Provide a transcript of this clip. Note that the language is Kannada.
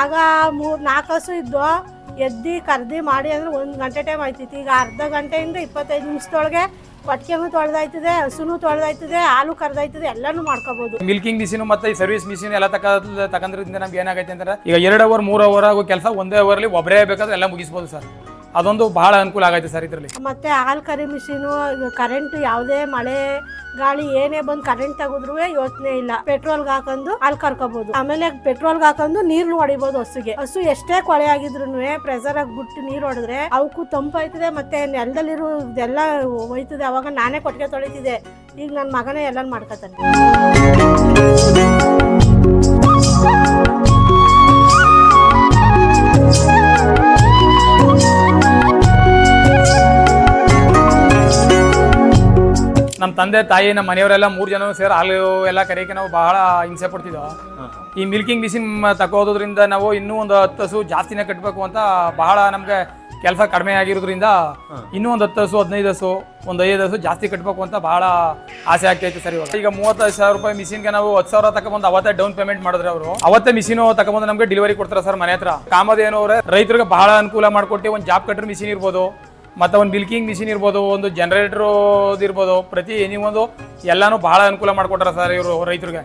ಆಗ ಮೂರು ನಾಲ್ಕು ಹಸು ಇದ್ದು ಎದ್ದಿ ಕರ್ದಿ ಮಾಡಿ ಅಂದ್ರೆ ಒಂದು ಗಂಟೆ ಟೈಮ್ ಆಯ್ತಿತ್ತು. ಈಗ ಅರ್ಧ ಗಂಟೆಯಿಂದ ಇಪ್ಪತ್ತೈದು ನಿಮಿಷದೊಳಗೆ ಪಟ್ಕೆನೂ ತೊಳೆದಾಯ್ತದೆ, ಹಸುನು ತೊಳೆದಾಯ್ತದೆ, ಹಾಲು ಕರ್ದಾಯ್ತದೆ, ಎಲ್ಲಾನು ಮಾಡ್ಕೋಬಹುದು ಮಿಲ್ಕಿಂಗ್ ಮಿಷಿನ್ ಮತ್ತೆ ಈ ಸರ್ವಿಸ್ ಮಿಷಿನ್ ಎಲ್ಲ ತಕ ತಕಂದ್ರಿಂದ ನಮ್ಗೆ ಏನಾಗೈತೆ ಅಂದ್ರೆ ಈಗ ಎರಡು ಅವರ್ ಮೂರು ಅವರ್ ಆಗೋ ಕೆಲಸ ಒಂದೇ ಅವರ್ಲಿ ಒಬ್ಬರೇ ಬೇಕಾದ್ರೆ ಎಲ್ಲ ಮುಗಿಸ್ಬೋದು ಸರ್. ಅದೊಂದು ಬಹಳ ಅನುಕೂಲ ಆಗೈತೆ ಸರ್ ಇದರಲ್ಲಿ. ಮತ್ತೆ ಹಾಲು ಕರಿ ಮಿಷಿನು ಕರೆಂಟ್ ಯಾವುದೇ ಮಳೆ ಗಾಳಿ ಏನೇ ಬಂದು ಕರೆಂಟ್ ತೆಗೆದ್ರು ಯೋಚನೆ ಇಲ್ಲ. ಪೆಟ್ರೋಲ್ ಹಾಕೊಂಡು ಹಾಲು ಕರ್ಕೋಬಹುದು ಆಮೇಲೆ ಪೆಟ್ರೋಲ್ ಹಾಕೊಂಡು ನೀರ್ನು ಹೊಡಿಬಹುದು ಹಸುಗೆ. ಹಸು ಎಷ್ಟೇ ಕೊಳೆ ಆಗಿದ್ರು ಪ್ರೆಸರ್ ಆಗಿ ಬಿಟ್ಟು ನೀರು ಹೊಡೆದ್ರೆ ಅವಕ್ಕೂ ತಂಪಾಯ್ತದೆ ಮತ್ತೆ ನೆಲದಲ್ಲಿರೋ ಇದೆಲ್ಲ ಹೋಯ್ತದೆ. ಅವಾಗ ನಾನೇ ಕೊಟ್ಟಿಗೆ ತೊಳಿತಿದ್ದೆ. ಈಗ ನನ್ನ ಮಗನೇ ಎಲ್ಲ ಮಾಡ್ಕೊತಾನೆ. ನಮ್ಮ ತಂದೆ ತಾಯಿ ನಮ್ಮ ಮನೆಯವರೆಲ್ಲ ಮೂರು ಜನ ಸೇರಿ ಹಾಲು ಎಲ್ಲ ಕರೆಯಕ್ಕೆ ನಾವು ಬಹಳ ಹಿಂಸೆ ಪಡ್ತಿದ್ದೋ ಈ ಮಿಲ್ಕಿಂಗ್ ಮಿಷಿನ್ ತಗೋದ್ರಿಂದ ನಾವು ಇನ್ನೂ ಒಂದು ಹತ್ತು ಹಸು ಜಾಸ್ತಿನೇ ಕಟ್ಟಬೇಕು ಅಂತ ಬಹಳ ನಮಗೆ ಕೆಲಸ ಕಡಿಮೆ ಆಗಿರೋದ್ರಿಂದ ಇನ್ನೂ ಒಂದು ಹತ್ತು ಹಸು ಹದಿನೈದು ಹಸು ಒಂದು ಐದು ಹಸು ಜಾಸ್ತಿ ಕಟ್ಟಬೇಕು ಅಂತ ಬಹಳ ಆಸೆ ಆಗ್ತೈತೆ ಸರ್ ಇವಾಗ. ಈಗ ಮೂವತ್ತೈದು ಸಾವಿರ ರೂಪಾಯಿ ಮಿಷಿನ್ಗೆ ನಾವು ಹತ್ತು ಸಾವಿರ ತಗೊಂಬಂದು ಅವತ್ತೇ ಡೌನ್ ಪೇಮೆಂಟ್ ಮಾಡಿದ್ರೆ ಅವರು. ಅವತ್ತೇ ಮಿಷಿನ್ ತಗೊಂಬಂದು ನಮಗೆ ಡೆಲಿವರಿ ಕೊಡ್ತಾರೆ ಸರ್ ಮನೆ ಹತ್ರ. ಕಾಮದೇನು ಅವರೇ ರೈತರಿಗೆ ಬಹಳ ಅನುಕೂಲ ಮಾಡಿಕೊಟ್ಟು ಒಂದು ಜಾಬ್ ಕಟ್ಟರ್ ಮಿಷಿನ್ ಇರ್ಬೋದು. ಮತ್ತು ಒಂದು ಮಿಲ್ಕಿಂಗ್ ಮಿಷಿನ್ ಇರ್ಬೋದು, ಒಂದು ಜನರೇಟರ್ ಇರ್ಬೋದು, ಪ್ರತಿ ಎನಿ ಒಂದು ಎಲ್ಲಾನು ಬಹಳ ಅನುಕೂಲ ಮಾಡ್ಕೊಟರ ಸರ್ ಇವರು ರೈತರಿಗೆ.